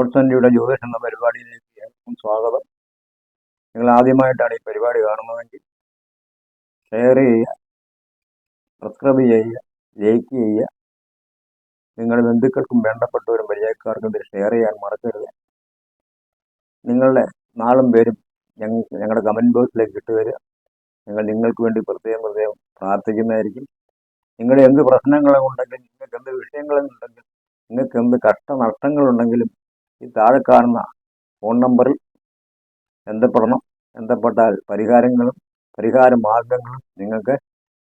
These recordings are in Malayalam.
ഗോഡ്സന്റിയുടെ ജ്യോതിഷം എന്ന പരിപാടിയിലേക്ക് ഏവർക്കും സ്വാഗതം. നിങ്ങൾ ആദ്യമായിട്ടാണ് ഈ പരിപാടി കാണുന്നതെങ്കിൽ ഷെയർ ചെയ്യുക സബ്സ്ക്രൈബ് ചെയ്യുക ലൈക്ക് ചെയ്യുക. നിങ്ങളുടെ ബന്ധുക്കൾക്കും വേണ്ടപ്പെട്ടവരും പരിചയക്കാർക്കും ഇത് ഷെയർ ചെയ്യാൻ മറക്കരുത്. നിങ്ങളുടെ നാളും പേരും ഞങ്ങളുടെ കമന്റ് ബോക്സിലേക്ക് ഇട്ട് തരിക. ഞങ്ങൾ നിങ്ങൾക്ക് വേണ്ടി പ്രത്യേകം പ്രത്യേകം പ്രാർത്ഥിക്കുന്നതായിരിക്കും. നിങ്ങളുടെ എന്ത് പ്രശ്നങ്ങളും പ്രശ്നങ്ങളുണ്ടെങ്കിലും നിങ്ങൾക്ക് എന്ത് വിഷയങ്ങളും വിഷയങ്ങളുണ്ടെങ്കിലും നിങ്ങൾക്ക് എന്ത് കഷ്ടനഷ്ടങ്ങളുണ്ടെങ്കിലും ഈ താഴെ കാണുന്ന ഫോൺ നമ്പറിൽ ബന്ധപ്പെടണം. ബന്ധപ്പെട്ടാൽ പരിഹാരങ്ങളും പരിഹാര മാർഗങ്ങളും നിങ്ങൾക്ക്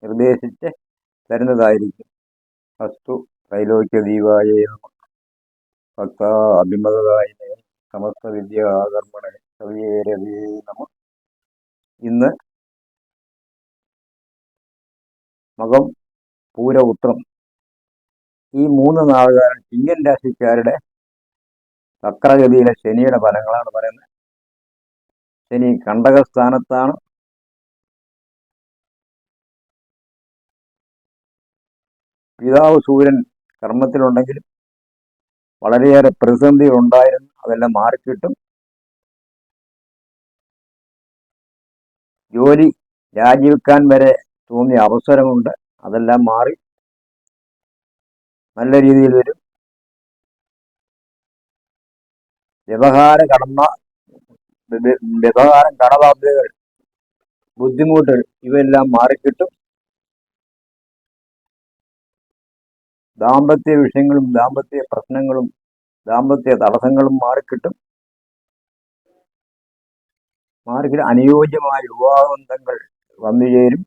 നിർദ്ദേശിച്ച് തരുന്നതായിരിക്കും. വസ്തു ത്രൈലോക്യ ദീപായ ഭക്ത അഭിമതായ സമസ്ത വിദ്യ ആകർമ്മണ. നമ. ഇന്ന് മകം പൂര ഉത്രം ഈ മൂന്ന് നാളുകാരൻ ചിങ്ങൻ രാശിക്കാരുടെ വക്രഗതിയിലെ ശനിയുടെ ഫലങ്ങളാണ് പറയുന്നത്. ശനി കണ്ടകസ്ഥാനത്താണ് പിതാവ് സൂര്യൻ കർമ്മത്തിലുണ്ടെങ്കിലും വളരെയേറെ പ്രതിസന്ധികൾ ഉണ്ടായിരുന്നു. അതെല്ലാം മാറിക്കിട്ടും. ജോലി രാജിവെക്കാൻ വരെ തോന്നിയ അവസരമുണ്ട്. അതെല്ലാം മാറി. നല്ല രീതിയിൽ വരും. വ്യവഹാര കടന്ന വ്യ- വ്യവഹാരം കടബാധ്യതകൾ ബുദ്ധിമുട്ടുകൾ ഇവയെല്ലാം മാറിക്കിട്ടും. ദാമ്പത്യ വിഷയങ്ങളും ദാമ്പത്യ പ്രശ്നങ്ങളും ദാമ്പത്യ തടസ്സങ്ങളും മാറിക്കിട്ടും. മാറിക്കിട്ട് അനുയോജ്യമായ വിവാഹബന്ധങ്ങൾ വന്നു ചേരും.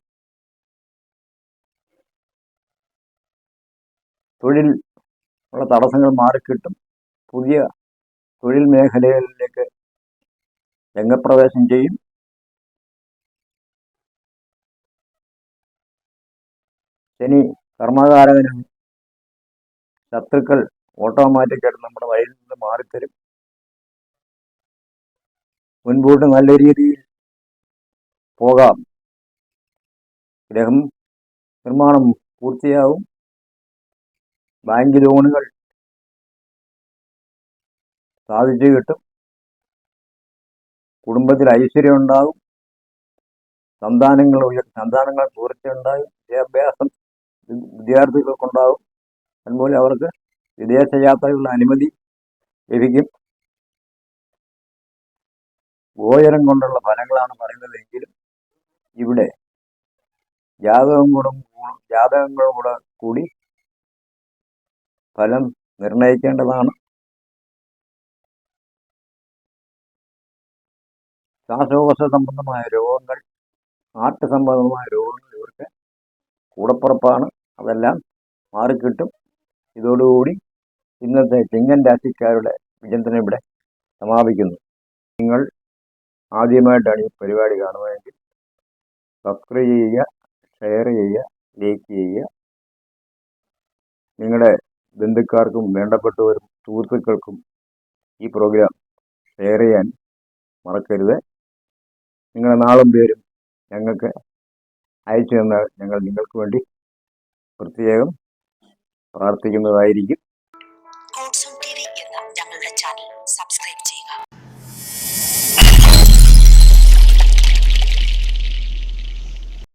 തൊഴിൽ ഉള്ള തടസ്സങ്ങൾ മാറിക്കിട്ടും. പുതിയ തൊഴിൽ മേഖലകളിലേക്ക് രംഗപ്രവേശം ചെയ്യും. ശനി കർമ്മകാരകനാണ് ശത്രുക്കൾ ഓട്ടോമാറ്റിക്കായിട്ട് നമ്മുടെ വഴിയിൽ നിന്ന് മാറിത്തരും. മുൻപോട്ട് നല്ല രീതിയിൽ പോകാം. ഗ്രഹം നിർമ്മാണം പൂർത്തിയാവും. ബാങ്ക് ലോണുകൾ സാധിച്ചു കിട്ടും. കുടുംബത്തിൽ ഐശ്വര്യം ഉണ്ടാകും. സന്താനങ്ങൾ ഉയർ സന്താനങ്ങൾ പൂർത്തിയുണ്ടാകും വിദ്യാഭ്യാസം വിദ്യാർത്ഥികൾക്കുണ്ടാകും അതുപോലെ അവർക്ക് വിദേശ യാത്രയുള്ള അനുമതി ലഭിക്കും. ഗോചരം കൊണ്ടുള്ള ഫലങ്ങളാണ് പറയുന്നത് എങ്കിലും ഇവിടെ ജാതകം കൂടെ ജാതകങ്ങളും കൂടെ കൂടി ഫലം നിർണയിക്കേണ്ടതാണ് ശ്വാസകോശ സംബന്ധമായ രോഗങ്ങൾ ഹാർട്ട് സംബന്ധമായ രോഗങ്ങൾ ഇവർക്ക് കൂടപ്പുറപ്പാണ്. അതെല്ലാം മാറിക്കിട്ടും. ഇതോടുകൂടി ഇന്നത്തെ ചിങ്ങൻ രാശിക്കാരുടെ വിചിന്തനം ഇവിടെ സമാപിക്കുന്നു. നിങ്ങൾ ആദ്യമായിട്ടാണ് ഈ പരിപാടി കാണുന്നതെങ്കിൽ സബ്സ്ക്രൈബ് ചെയ്യുക ഷെയർ ചെയ്യുക ലൈക്ക് ചെയ്യുക. നിങ്ങളുടെ ബന്ധുക്കാർക്കും വേണ്ടപ്പെട്ടവരും സുഹൃത്തുക്കൾക്കും ഈ പ്രോഗ്രാം ഷെയർ ചെയ്യാൻ മറക്കരുത്. നിങ്ങളുടെ നാളും പേരും ഞങ്ങൾക്ക് അയച്ചു തന്നാൽ ഞങ്ങൾ നിങ്ങൾക്ക് വേണ്ടി പ്രത്യേകം പ്രാർത്ഥിക്കുന്നതായിരിക്കും. സബ്സ്ക്രൈബ്